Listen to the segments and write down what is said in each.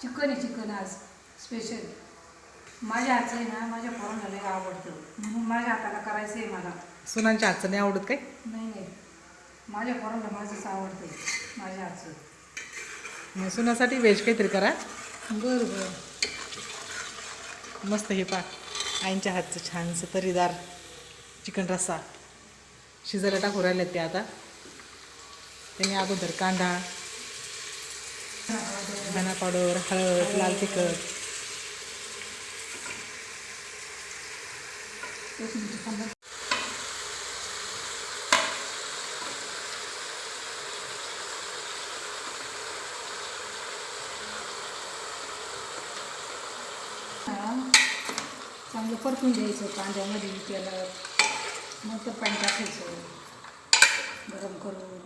Chicken आहे chicken आज special माझ्या हातचं आहे ना माझ्या पोरांना लय आवडतं. म्हणून माझ्या हाताला करायचं आहे मला. सुनांच्या हातचं नाही आवडत काय? नाही नाही. माझ्या पोरांना माझंच आवडतं माझ्या हातचं. मग सुनासाठी व्हेज काहीतरी करा. बरं बरं. मस्त हे पा आईंच्या हातचं छानसं तरीदार चिकन रस्सा. शिजायला टाकू राहिले ते आता. त्यांनी अगोदर कांदा धना पावडर हळद लाल तिखट एक मिनिट थांबा हा, चांगलं परतून द्यायचं कांद्यामध्ये त्याला नंतर पाणी टाकायचं गरम करून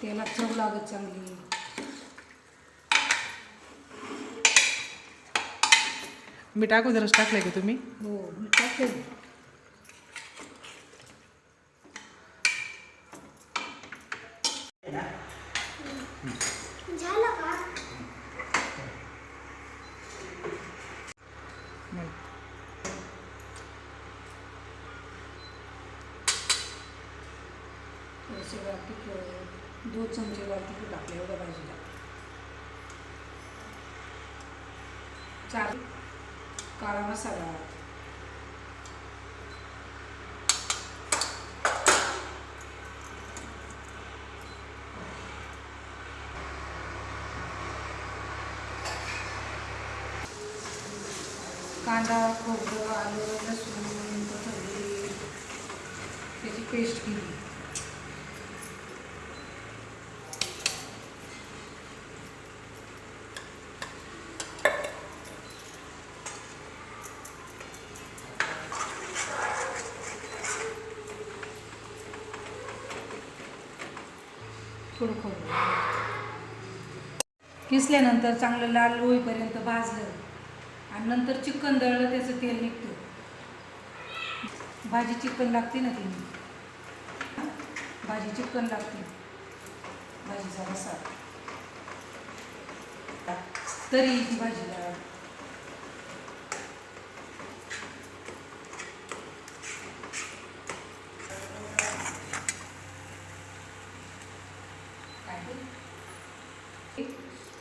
त्याला चव लागत चांगली. मीठ अगोदरच टाकलंय का तुम्ही? हो मी मग थोडेसे वाटी दोन चमचे वाटी टाकले एवढ्या भाजीला. चार काळा मसाला. कांदा खोबरं आलं लसूण कोथिंबीर त्याची पेस्ट केली. थोडं खोबरं किसल्यानंतर चांगलं लाल होईपर्यंत भाजलं आणि नंतर चिकन दळलं त्याचं तेल निघतं. भाजी चिकन लागते ना तिने. भाजी चिकन लागते. भाजीचा रसा. तरी भाजी भाजीला काय ते?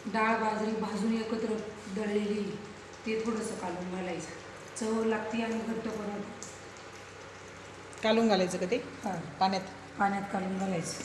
डाळ बाजरी भाजून एकत्र दळलेली ते थोडंसं काढून घालायचं. चव लागते आणि घट्ट बनवत कालून घालायचं का ते? हां. पाण्यात? पाण्यात काढून घालायचं.